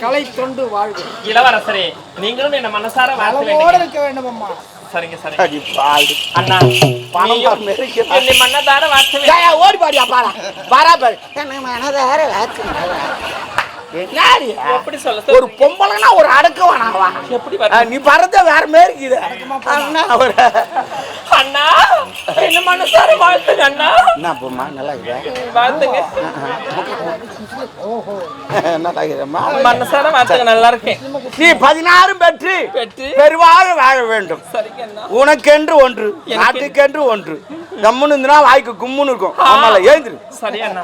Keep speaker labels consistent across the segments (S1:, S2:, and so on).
S1: கலை தொண்டு வாழ்வு
S2: இளவரசரே நீங்களும் என்ன மனசார வாழ்த்து வேண்டுங்க
S1: இருக்க வேண்டும் அம்மா
S2: சரிங்க
S3: பாவி.
S2: அண்ணா
S3: பணம்.
S2: என்னை மன்னதார வாழ்த்து
S3: ஓடி பாடியா பாரா பாரா பாரு என்ன மனதார வாத்துங்க. என்னடி?
S2: எப்படி சொல்ல
S3: ஒரு? பொம்பளைனா ஒரு அடக்க வேணாவா
S2: எப்படி
S3: நீ பறந்த வேற மாரி இருக்குது. அண்ணா, ஒரு
S2: அண்ணா என்ன மனசார வாழ்த்துங்க அண்ணா?
S3: என்ன பொம்மா நல்லா இருக்குதா
S2: வாழ்த்துங்க.
S3: நல்லா இருக்குதம்மா
S2: மனசார வாழ்த்துங்க நல்லா இருக்கேன்.
S3: நீ பதினாறும் பெற்று
S2: பெற்று.
S3: பெருவாக வாழ வேண்டும். உனக்கென்று ஒன்று நாட்டுக்கென்று ஒன்று. கம்முன்னு இருந்துனா வாய்க்கு கும்முன்னு இருக்கும். ஆமால ஏந்திரு
S2: சரி அண்ணா.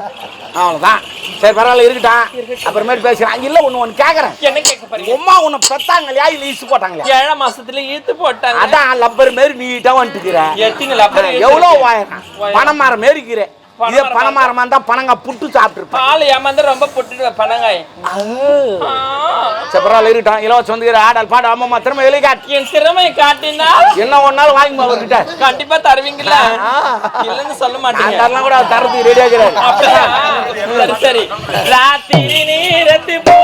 S3: அவ்வளவுதான். சரி பரவாயில்ல இருக்கட்டும். அப்புறமேட்டு பேசுறேன் இல்ல ஒண்ணு ஒண்ணு கேக்குறேன்.
S2: என்ன கேட்க போறீங்க?
S3: உம்மா உன்னை பெத்தாங்க இல்லையா இல்ல ஈசு போட்டாங்களா?
S2: ஏழாம் மாசத்துல ஈத்து போட்டாங்க.
S3: அதான் லப்பர் மாரி நீட்டா வந்துட்டுக்கிற
S2: எத்தீங்களா
S3: எவ்வளவு வாயிரம்
S2: வாயிரம்.
S3: பணமரம் மாரி இருக்கிற
S2: பனை
S3: இதே
S2: மரம்
S3: பணமரமா இருந்தா பணங்க புட்டு சாப்பிட்டுருப்பேன்.
S2: பால் ஏமாந்து ரொம்ப புட்டுடுவேன் பணங்காய்
S3: சரி பரவாயில்ல இருக்கட்டும் இலவசம் வந்துக்கிற ஆடல் பாடு அம்மா திரும்ப எழுதி காட்டு.
S2: என் திறமையை காட்டினா?
S3: என்ன ஒன்னாலும் வாங்கி அவர்கிட்ட
S2: கண்டிப்பா தருவீங்களா. இல்லைன்னு சொல்ல மாட்டீங்க.
S3: அதெல்லாம் கூட தரத்துக்கு ரெடியா இருக்கிறார்
S2: அப்படியா? சரி ராத்திரி நேரத்து பூஜை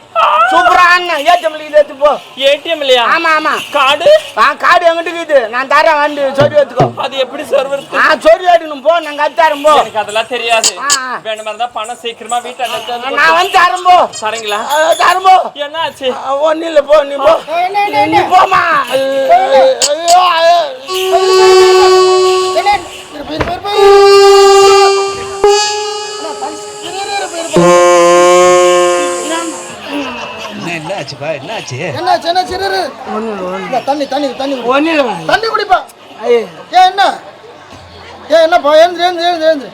S3: தண்ணி சூப்பரா அண்ணன் ஏடிஎம்ல இது எடுத்து போ
S2: ஏடிஎம் இல்லையா
S3: ஆமா ஆமா
S2: கார்டு
S3: ஆ காடு எங்கிட்ட இருக்குது நான் தரேன் வந்து சொல்லி எடுத்துக்கோ
S2: அது எப்படி சர்வர்
S3: ஆ சொல்லி எடுக்கணும் போ நான் கத்து தரேன் போ
S2: எனக்கு அதெல்லாம் தெரியாது. வேணுமா இருந்தா பணம் சீக்கிரமா வீட்டுல எடுத்து
S3: நான் வந்து தரேன் போ
S2: தரீங்களா
S3: ஆ, தரேன் போ
S2: என்ன ஆச்சு
S3: ஒன்னும் இல்லை போ நீ போ நீ போமா ஐயோ,
S4: என்ன ஆச்சு
S1: என்னாச்சு என்ன சிறு தண்ணி தண்ணி தண்ணி
S3: இல்லை
S1: தண்ணி குடிப்பா.
S3: ஐயோ.
S1: ஏன் என்ன? ஏன் என்னப்பா? எழுந்து எழுந்து எழுந்து எழுந்து.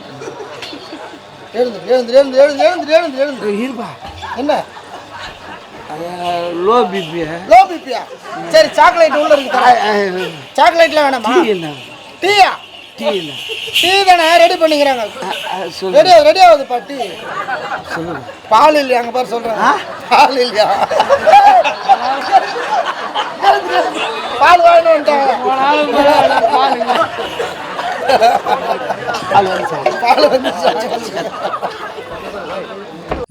S1: எழுந்து எழுந்து எழுந்து எழுந்து எழுந்து எழுந்து எழுந்து.
S3: இருப்பா.
S1: என்ன?
S3: Low BP.
S1: லோ பிபியா? சரி சாக்லேட் உள்ள இருக்கு. சாக்லேட்லாம் வேணாமா? டீயா?
S3: டீ
S1: தானே ரெடி பண்ணிக்கிறாங்க. ரெடி ரெடி ஆகுதுப்பா டீ. சொல்லுங்க. பால் இல்லையாங்க பாரு சொல்கிறேன் பால் இல்லையா? பால் வாங்கணும்ட்டாங்க பால் வந்து பால் வந்து